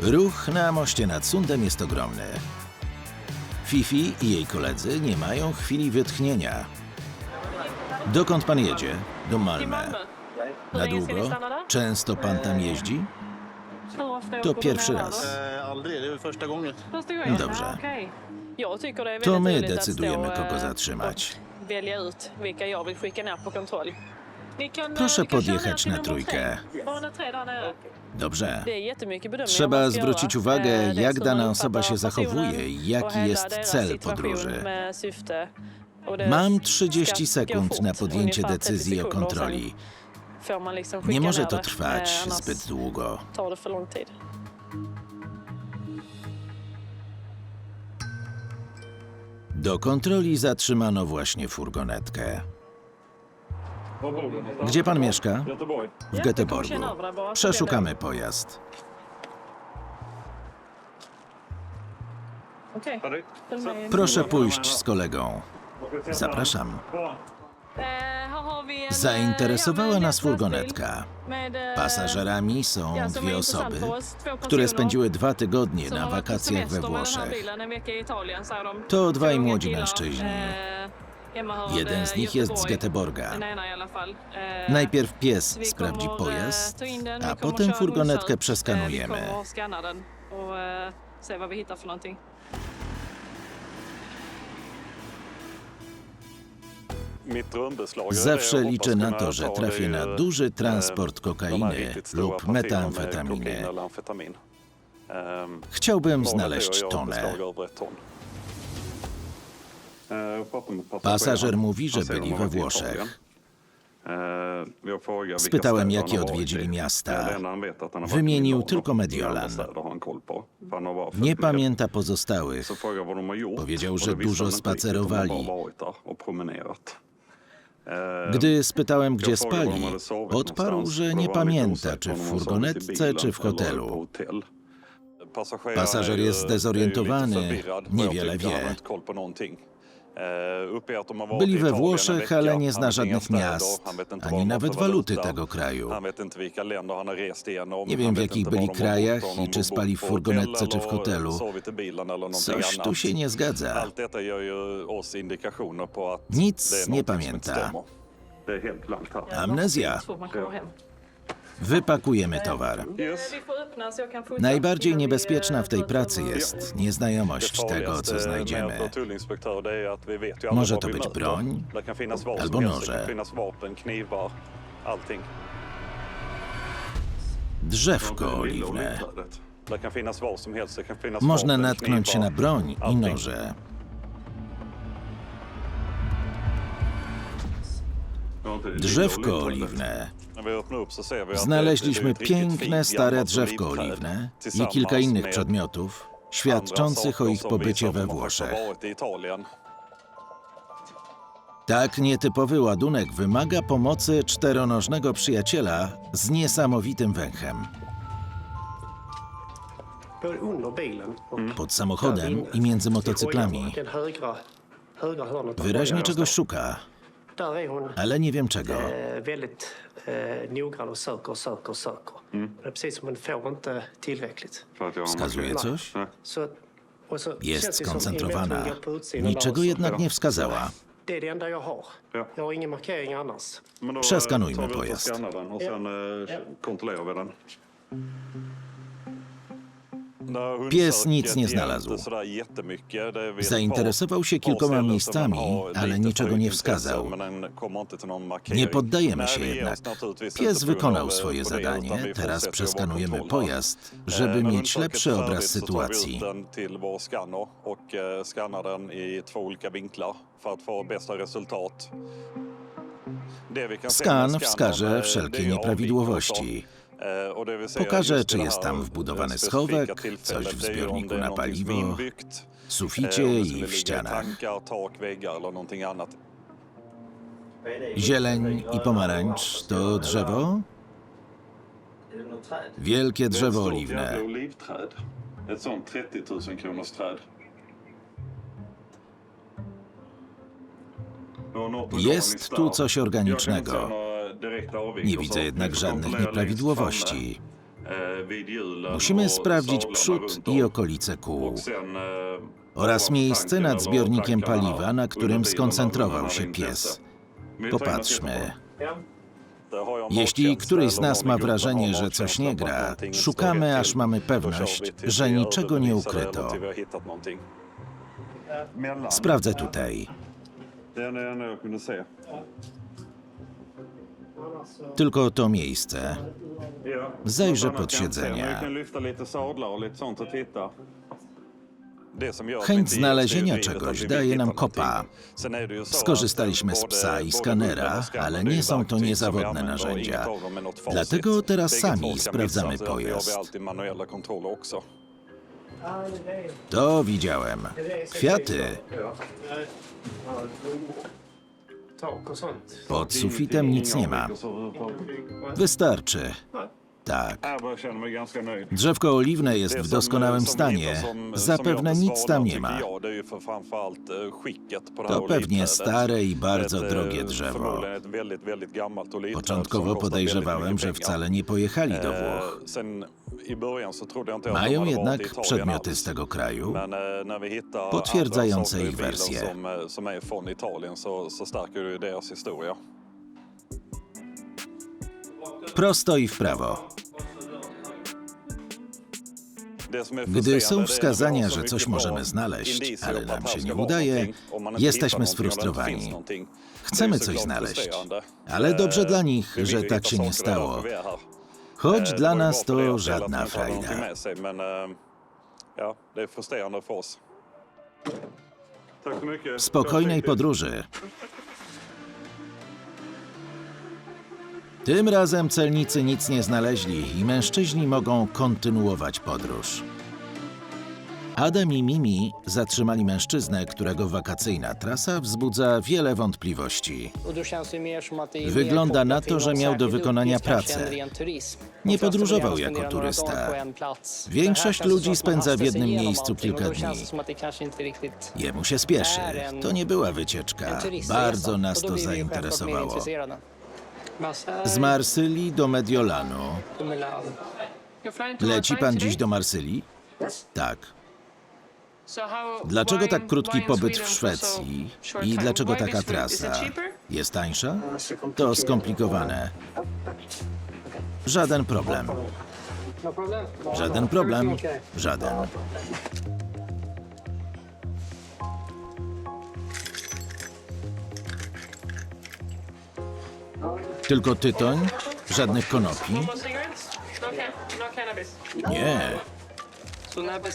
Ruch na moście nad Sundem jest ogromny. Fifi i jej koledzy nie mają chwili wytchnienia. Dokąd pan jedzie? Do Malmö. Na długo? Często pan tam jeździ? To pierwszy raz. Eh, är första gången. Dobrze. To my decydujemy, kogo zatrzymać. Eh, Proszę ni kan köra podjechać na trójkę. Dobrze. Trzeba zwrócić uwagę, dels jak dana osoba się zachowuje i jaki jest cel podróży. Mam ska 30 gå sekund na podjęcie ungefär 30 decyzji o kontroli. Nie może to trwać annars zbyt długo. Do kontroli zatrzymano właśnie furgonetkę. Gdzie pan mieszka? W Göteborgu. Przeszukamy pojazd. Proszę pójść z kolegą. Zapraszam. Eh, Zainteresowała nas furgonetka. Pasażerami są dwie osoby, które spędziły dwa tygodnie na wakacjach we Włoszech. To dwaj młodzi mężczyźni. Eh, Jeden z nich jest z Göteborg. Göteborga. Eh, Najpierw pies sprawdzi eh, pojazd, a potem furgonetkę. Eh, przeskanujemy. Eh, Zawsze liczę na to, że trafię na eh, duży eh, transport kokainy lub metamfetaminy. Ehm, Chciałbym znaleźć tonę. Pasażer mówi, że byli we Włoszech. Vilka Spytałem, jakie odwiedzili miasta. Wymienił tylko Mediolan. Nie pamięta pozostałych. Powiedział, że dużo spacerowali. Eh, Gdy spytałem, gdzie spali, odparł, że nie pamięta, czy w furgonetce, czy w hotelu. Pasażer jest ju zdezorientowany, niewiele wie. Varit Byli we Włoszech, ale nie zna żadnych miast, ani nawet waluty tego kraju. Rest igenom. Nie wiem, w jakich byli har krajach i czy spali w furgonetce, czy w hotelu. Coś tu się nie zgadza. Nic nie pamięta. Amnezja. Wypakujemy towar. Najbardziej niebezpieczna w tej pracy jest nieznajomość tego, co znajdziemy. Może to być broń albo noże. Drzewko oliwne. Można natknąć się na broń i noże. Vi att Znaleźliśmy piękne, stare drzewko oliwne i kilka innych przedmiotów świadczących o ich pobycie we Włoszech. Tak nietypowy ładunek wymaga pomocy czteronożnego przyjaciela z niesamowitym węchem. Pod samochodem i między motocyklami. Wyraźnie czegoś szuka, ale nie wiem czego. väldigt noggrann och söker och söker och söker. Det är precis som hon får inte tillräckligt. För att jag har Wskazuje coś? Så, och så känns Jest skoncentrowana. utsidan Niczego där jednak nie wskazała. Det är det enda jag har. Ja. Jag har ingen markering annars. Men då Przeskanujmy tar vi ut och pojazd. skannar den och sen eh, kontrollerar vi den. No, Pies nic nie znalazł. Zainteresował się kilkoma miejscami, ale niczego nie wskazał. Nie poddajemy się jednak. Pies wykonał eh, swoje zadanie, teraz przeskanujemy pojazd, Eh, żeby mieć lepszy obraz sytuacji. eh, Skan wskaże eh, wszelkie nieprawidłowości. I czy jest tam wbudowany schowek, coś w zbiorniku na paliwo, suficie det i w ścianach. Zieleń i pomarańcz to drzewo? Wielkie drzewo oliwne. olivträd. Ett sånt 30 000 kronors träd. Jest tu coś organicznego. Nie widzę jednak żadnych nieprawidłowości. Musimy och sprawdzić przód i okolice kół eh, oraz miejsce nad zbiornikiem paliwa, na którym skoncentrował się pies. Popatrzmy. Jeśli któryś z nas ma wrażenie, że coś nie gra, szukamy, aż mamy pewność, że niczego nie ukryto. Sprawdzę tutaj. Tylko to miejsce. Zajrzę pod vi Chęć znalezienia czegoś daje nam kopa. Skorzystaliśmy z psa i skanera, ale nie są to niezawodne narzędzia. Dlatego teraz sami sprawdzamy pojazd. To widziałem. Kwiaty. Pod sufitem nic nie ma. Wystarczy. Tak. Drzewko oliwne jest w doskonałym stanie. Zapewne nic tam nie ma. To pewnie stare i bardzo drogie drzewo. Początkowo podejrzewałem, że wcale nie pojechali do Włoch. Mają jednak przedmioty z tego kraju. Potwierdzające ich wersję. Prosto i w prawo. Gdy są wskazania, że coś możemy znaleźć, ale nam się nie udaje, jesteśmy sfrustrowani. Chcemy coś znaleźć. Ale dobrze dla nich, że tak się nie stało. Choć dla nas to żadna frajda. med sig, Tym razem celnicy nic nie znaleźli i mężczyźni mogą kontynuować podróż. Adam i Mimi zatrzymali mężczyznę, którego wakacyjna trasa wzbudza wiele wątpliwości. Wygląda na to, że miał do wykonania pracę. Nie podróżował jako turysta. Większość ludzi spędza w jednym miejscu kilka dni. Jemu się spieszy. To nie była wycieczka. Bardzo nas to zainteresowało. Z Marsylii do Mediolanu. Leci pan dziś do Marsylii? Tak. Dlaczego tak krótki pobyt w Szwecji i dlaczego taka trasa? Jest tańsza? To skomplikowane. Żaden problem. Żaden problem. Żaden. Tylko tytoń? Żadnych konopi? Nie.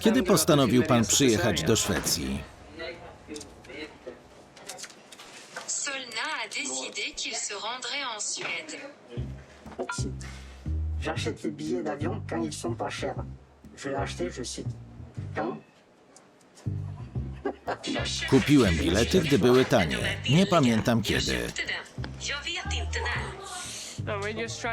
Kiedy postanowił pan przyjechać do Szwecji? Solna a décidé qu'il se rendrait en Suède. J'achète les billets d'avion quand ils sont pas chers. Je l'ai acheté, je sais. Quand Kupiłem bilety, gdy były tanie. Nie pamiętam kiedy.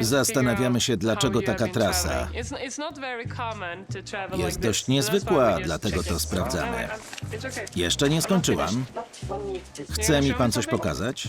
Zastanawiamy się, dlaczego taka trasa. Jest dość niezwykła, dlatego to sprawdzamy. Jeszcze nie skończyłam. Chce mi pan coś pokazać?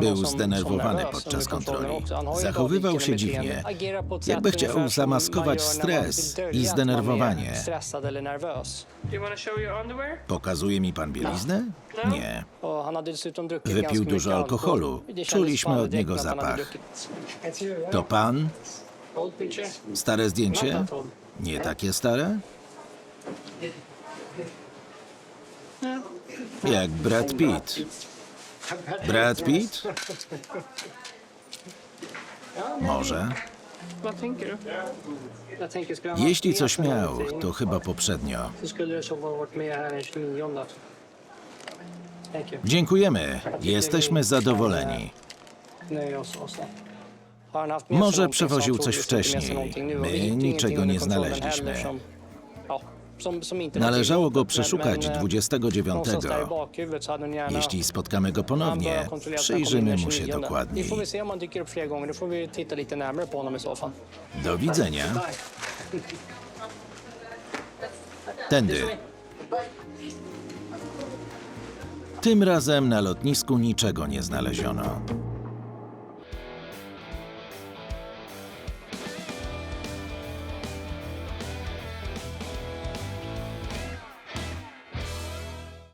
Był zdenerwowany podczas kontroli. Zachowywał się dziwnie. Jakby chciał zamaskować stres i zdenerwowanie. Pokazuje mi pan bieliznę? Nie. Wypił dużo alkoholu. Czuliśmy od niego zapach. To pan? Stare zdjęcie? Nie takie stare? Jak Brad Pitt. Brad Pitt? Może. Tänker du? Jeśli coś miał, to chyba poprzednio. Dziękujemy. Jesteśmy zadowoleni. Może przewoził coś wcześniej. My niczego nie znaleźliśmy. Należało go przeszukać 29. Jeśli spotkamy go ponownie, przyjrzymy mu się dokładniej. Do widzenia. Tędy. Tym razem na lotnisku niczego nie znaleziono.